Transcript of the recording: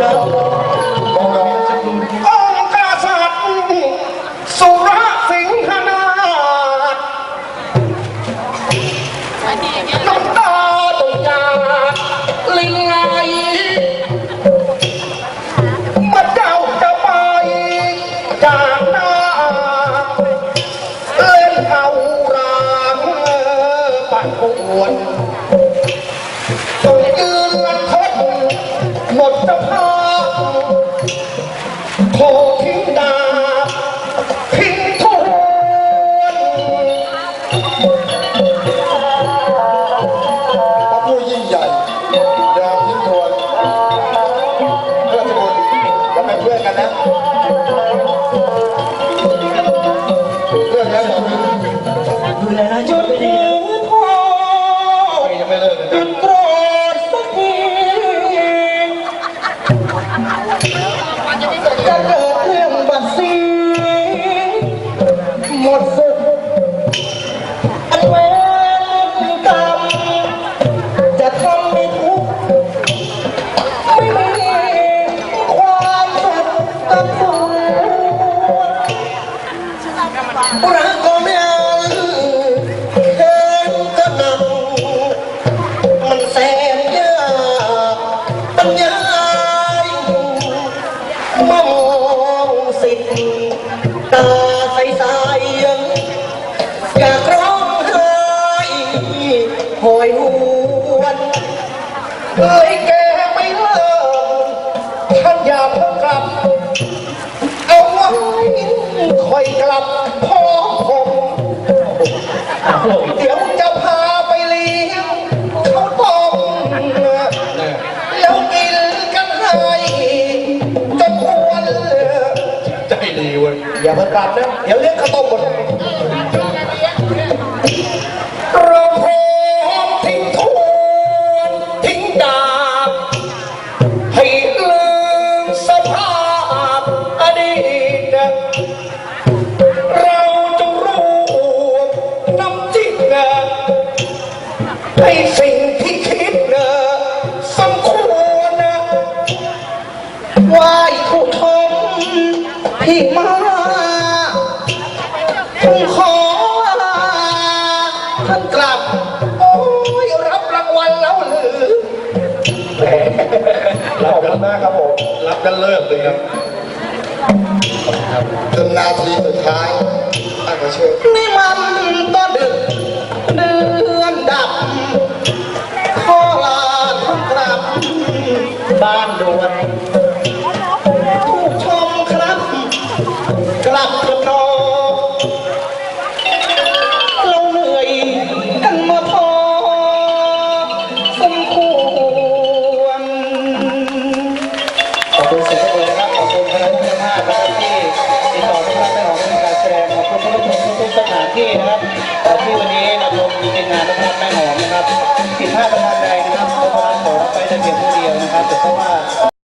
ครับอกกับพี่ชักดูองค์กษัตริย์สุรสิงหนาถน้ำตาตกยาลิงไงเมื่อเจ้าจะไปจากหน้าเล่นเอารางปั่นป่วน ต้องยืนลันทดหมดสภาพ ทิ้งดาบทิ้งทวนพระผู้ยิ่งใหญ่ดาวทิ้งทวนเพื่อนสมุนจะเป็นเพื่อนกันนะเรื่องนี้บอดูแลนะจุดนี้อยังไม่เลิกเลย หมดสุดอันเวรกรรมจะทำให้ทุกข์ไม่มีความสุขกับตัวรักก็ไม่เอาเห็นก็หนักมันแสนยากปัญญายมอ หอยหวนเลยแกไม่เลิกท่านอย่าเพิ่งกลับ เอาไว้คอยกลับพ่อผมเดี๋ยวจะพาไปเลี้ยงข้าวต้มแล้วกินกันให้จนอ้วนใจดีเว้ยอย่าเพิ่งกลับนะ เดี๋ยวเลี้ยงข้าวต้มหมด ให้สิ่งที่คิดสมควรไหว้ทุกทมที่มาผมขอลาท่านกลับ โอ้ยรับรางวัลแล้วหรือรับกันนะครับผม รับกันเลิกเลยครับจนนาทีสุดท้ายท่านก็เชื่อนี่มันก็ดึก บ้านด่วนทุกชมครับ กลับกันนอนเราเหนื่อยกันมาพอสมควรขอบคุณเสียงปรบมือนะครับขอบคุณคณะผู้บริหานะครับที่ติดต่อทุกท่านได้ออกเป็นการแสดงขอบคุณท่านผู้ชมทุกสถานที่นะครับที่วันนี้นำลงในงานนะครับแม่หอม นะครับผิดพลาดประการใดนะครับก็ขอไปแต่เพียงผู้เดียวนะครับแต่เพราะว่า